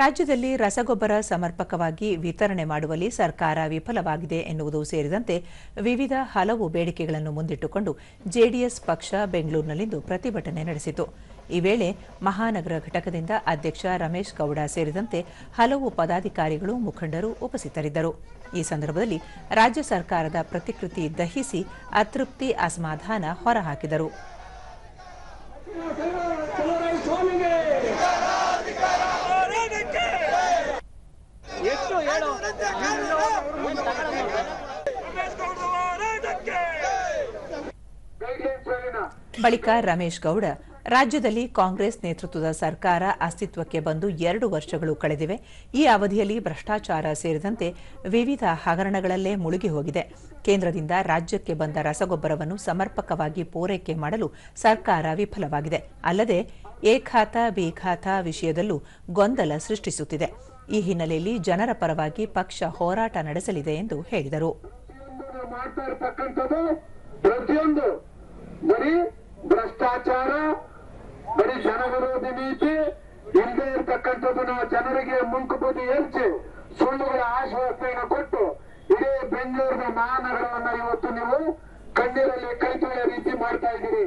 ರಾಜ್ಯದಲ್ಲಿ ರಸಗೊಬ್ಬರ ಸಮರ್ಪಕವಾಗಿ ವಿತರಣೆ ಮಾಡುವಲ್ಲಿ ಸರ್ಕಾರ ವಿಫಲವಾಗಿದೆ ಎನ್ನುವುದು ಸೇರಿದಂತೆ ವಿವಿಧ ಹಲವು ಬೇಡಿಕೆಗಳನ್ನು ಮುಂದಿಟ್ಟುಕೊಂಡು ಜೆಡಿಎಸ್ ಪಕ್ಷ ಬೆಂಗಳೂರಿನಲ್ಲಿಂದು ಪ್ರತಿಭಟನೆ ನಡೆಸಿತು. ಈ ವೇಳೆ ಮಹಾನಗರ ಘಟಕದಿಂದ ಅಧ್ಯಕ್ಷ ರಮೇಶ್ ಗೌಡ ಸೇರಿದಂತೆ ಹಲವು ಪದಾಧಿಕಾರಿಗಳು, ಮುಖಂಡರು ಉಪಸ್ಥಿತರಿದ್ದರು. ಈ ಸಂದರ್ಭದಲ್ಲಿ ರಾಜ್ಯ ಸರ್ಕಾರದ ಪ್ರತಿಕೃತಿ ದಹಿಸಿ ಅತೃಪ್ತಿ ಅಸಮಾಧಾನ ಹೊರಹಾಕಿದರು. ಎಷ್ಟು ಹೇಳು. ಬಳಿಕ ರಮೇಶ್ ಗೌಡ, ರಾಜ್ಯದಲ್ಲಿ ಕಾಂಗ್ರೆಸ್ ನೇತೃತ್ವದ ಸರ್ಕಾರ ಅಸ್ತಿತ್ವಕ್ಕೆ ಬಂದು ಎರಡು ವರ್ಷಗಳು ಕಳೆದಿವೆ. ಈ ಅವಧಿಯಲ್ಲಿ ಭ್ರಷ್ಟಾಚಾರ ಸೇರಿದಂತೆ ವಿವಿಧ ಹಗರಣಗಳಲ್ಲೇ ಮುಳುಗಿ ಹೋಗಿದೆ. ಕೇಂದ್ರದಿಂದ ರಾಜ್ಯಕ್ಕೆ ಬಂದ ರಸಗೊಬ್ಬರವನ್ನು ಸಮರ್ಪಕವಾಗಿ ಪೂರೈಕೆ ಮಾಡಲು ಸರ್ಕಾರ ವಿಫಲವಾಗಿದೆ. ಅಲ್ಲದೆ ಎ ಖಾತಾ ಬಿ ಖಾತಾ ವಿಷಯದಲ್ಲೂ ಗೊಂದಲ ಸೃಷ್ಟಿಸುತ್ತಿದೆ. ಈ ಹಿನ್ನೆಲೆಯಲ್ಲಿ ಜನರ ಪರವಾಗಿ ಪಕ್ಷ ಹೋರಾಟ ನಡೆಸಲಿದೆ ಎಂದು ಹೇಳಿದರು. ಮಾಡ್ತಾ ಇರ್ತಕ್ಕಂಥದ್ದು ಪ್ರತಿಯೊಂದು. ಬರೀ ಭ್ರಷ್ಟಾಚಾರ, ಬರೀ ಜನವಿರೋಧಿ ನೀತಿ ಇಲ್ಲದೆ ನಾವು ಜನರಿಗೆ ಮುಂಕುಬುದಿ ಹೆಚ್ಚಿ ಸುಳ್ಳುಗಳ ಆಶ್ವಾಸನೆಯನ್ನು ಕೊಟ್ಟು ಇಡೀ ಬೆಂಗಳೂರಿನ ಮಹಾನಗರವನ್ನು ಇವತ್ತು ನೀವು ಕಣ್ಣೀರಲ್ಲಿ ಕೈ ರೀತಿ ಮಾಡ್ತಾ ಇದ್ದೀರಿ.